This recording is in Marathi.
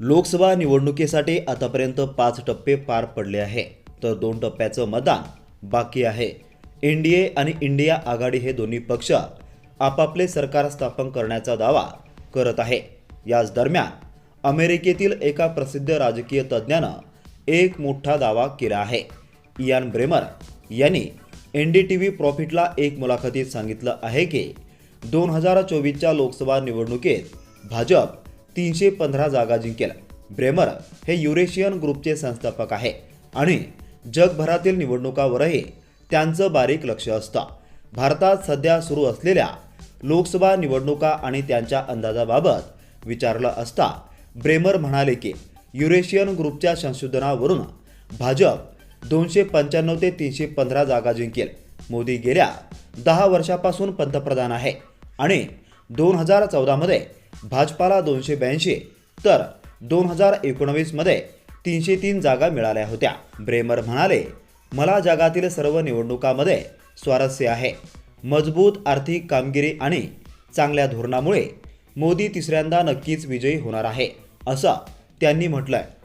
लोकसभा निवडणुकीसाठी आतापर्यंत पाच टप्पे पार पडले आहे. तर दोन टप्प्याचं मतदान बाकी आहे. एन डी ए आणि इंडिया आघाडी हे दोन्ही पक्ष आपापले सरकार स्थापन करण्याचा दावा करत आहे. याच दरम्यान अमेरिकेतील एका प्रसिद्ध राजकीय तज्ज्ञानं एक मोठा दावा केला आहे. इयान ब्रेमर यांनी एन डी टी व्ही प्रॉफिटला एक मुलाखतीत सांगितलं आहे की दोन हजार चोवीसच्या लोकसभा निवडणुकीत भाजप तीनशे पंधरा जागा जिंकेल. ब्रेमर हे युरेशियन ग्रुपचे संस्थापक आहे आणि जगभरातील निवडणुकावरही त्यांचं बारीक लक्ष असतं. भारतात सध्या सुरू असलेल्या लोकसभा निवडणुका आणि त्यांच्या अंदाजाबाबत विचारलं असता ब्रेमर म्हणाले की युरेशियन ग्रुपच्या संशोधनावरून भाजप दोनशे पंच्याण्णव ते तीनशे पंधरा जागा जिंकेल. मोदी गेल्या दहा वर्षापासून पंतप्रधान आहे आणि दोन हजार चौदामध्ये भाजपाला दोनशे ब्याऐंशी तर दोन हजार एकोणवीसमध्ये तीनशे तीन जागा मिळाल्या होत्या. ब्रेमर म्हणाले मला जगातील सर्व निवडणुकामध्ये स्वारस्य आहे. मजबूत आर्थिक कामगिरी आणि चांगल्या धोरणामुळे मोदी तिसऱ्यांदा नक्कीच विजयी होणार आहे असं त्यांनी म्हटलंय.